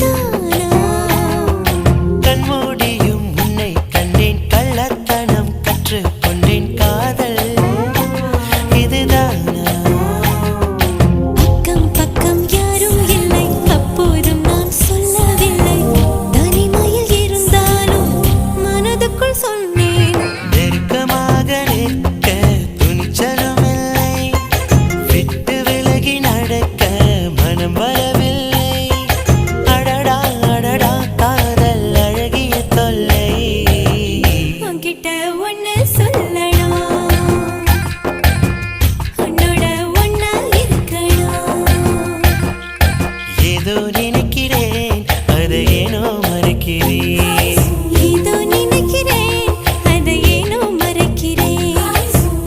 you. ஏதோ நினைக்கிறேன்.